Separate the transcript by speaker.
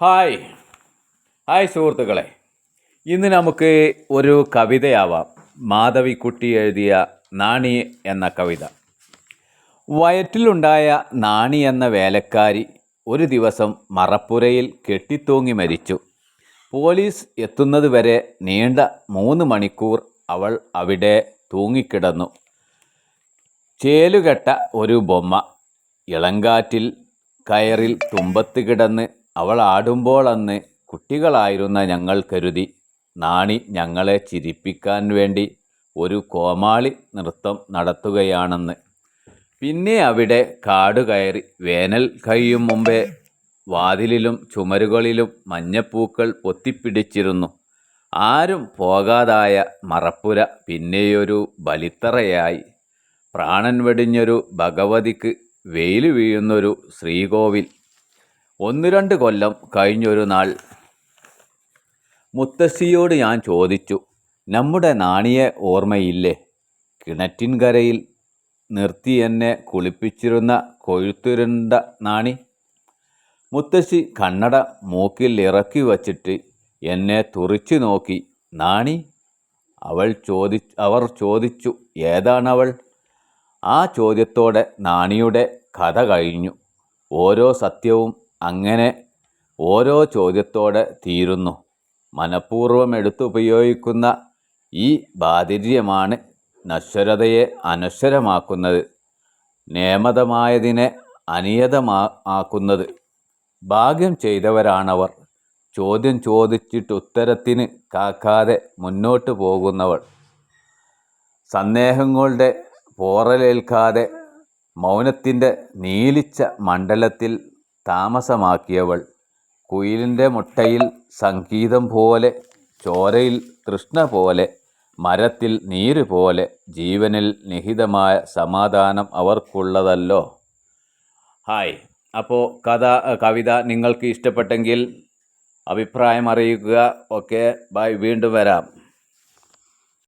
Speaker 1: Hi. Hi സുഹൃത്തുക്കളെ. ഇന്ന് നമുക്ക് ഒരു കവിതയാവാം. മാധവിക്കുട്ടി എഴുതിയ നാണി എന്ന കവിത. വയറ്റിലുണ്ടായ നാണി എന്ന വേലക്കാരി ഒരു ദിവസം മറപ്പുരയിൽ കെട്ടിത്തൂങ്ങി മരിച്ചു. പോലീസ് എത്തുന്നതുവരെ നീണ്ട മൂന്ന് മണിക്കൂർ അവൾ അവിടെ തൂങ്ങിക്കിടന്നു. ചേലുകെട്ട ഒരു ബൊമ്മ. ഇളങ്കാറ്റിൽ കയറിൽ തുമ്പത്ത് കിടന്ന് അവൾ ആടുമ്പോൾ അന്ന് കുട്ടികളായിരുന്ന ഞങ്ങൾ കരുതി നാണി ഞങ്ങളെ ചിരിപ്പിക്കാൻ വേണ്ടി ഒരു കോമാളി നൃത്തം നടത്തുകയാണെന്ന്. പിന്നെ അവിടെ കാട് കയറി വേനൽ കഴിയും മുമ്പേ വാതിലിലും ചുമരുകളിലും മഞ്ഞപ്പൂക്കൾ പൊത്തിപ്പിടിച്ചിരുന്നു. ആരും പോകാതായ മറപ്പുര പിന്നെയൊരു ബലിത്തറയായി. പ്രാണൻ വെടിഞ്ഞൊരു ഭഗവതിക്ക് വെയിൽ വീഴുന്നൊരു ശ്രീകോവിൽ ഒന്ന് രണ്ട് കൊല്ലം കഴിഞ്ഞൊരു നാൾ മുത്തശ്ശിയോട് ഞാൻ ചോദിച്ചു നമ്മുടെ നാണിയെ ഓർമ്മയില്ലേ? കിണറ്റിൻകരയിൽ നിർത്തി എന്നെ കുളിപ്പിച്ചിരുന്ന കൊഴുത്തുരുണ്ട നാണി? മുത്തശ്ശി കണ്ണട മൂക്കിൽ ഇറക്കി വച്ചിട്ട് എന്നെ തുറിച്ചു നോക്കി നാണി? അവൾ ചോദി അവർ ചോദിച്ചു ഏതാണവൾ? ആ ചോദ്യത്തോടെ നാണിയുടെ കഥ കഴിഞ്ഞു. ഓരോ സത്യവും അങ്ങനെ ഓരോ ചോദ്യത്തോടെ തീരുന്നു. മനഃപൂർവം എടുത്തുപയോഗിക്കുന്ന ഈ ബാധിര്യമാണ് നശ്വരതയെ അനശ്വരമാക്കുന്നത്. നിയമതമായതിനെ അനിയതമാ ആക്കുന്നത്. ഭാഗ്യം ചെയ്തവരാണവർ. ചോദ്യം ചോദിച്ചിട്ട് ഉത്തരത്തിന് കാക്കാതെ മുന്നോട്ട് പോകുന്നവർ. സന്ദേഹങ്ങളുടെ പോറലേൽക്കാതെ മൗനത്തിന്റെ നീലിച്ച മണ്ഡലത്തിൽ താമസമാക്കിയവൾ കുയിലിന്റെ മുട്ടയിൽ സംഗീതം പോലെ ചോരയിൽ തൃഷ്ണ പോലെ മരത്തിൽ നീര് പോലെ ജീവനിൽ നിഹിതമായ സമാധാനം അവർക്കുള്ളതല്ലോ. ഹായ് അപ്പോൾ കഥ കവിത നിങ്ങൾക്ക് ഇഷ്ടപ്പെട്ടെങ്കിൽ അഭിപ്രായം അറിയിക്കുക. ഓക്കെ ബൈ വീണ്ടും വരാം.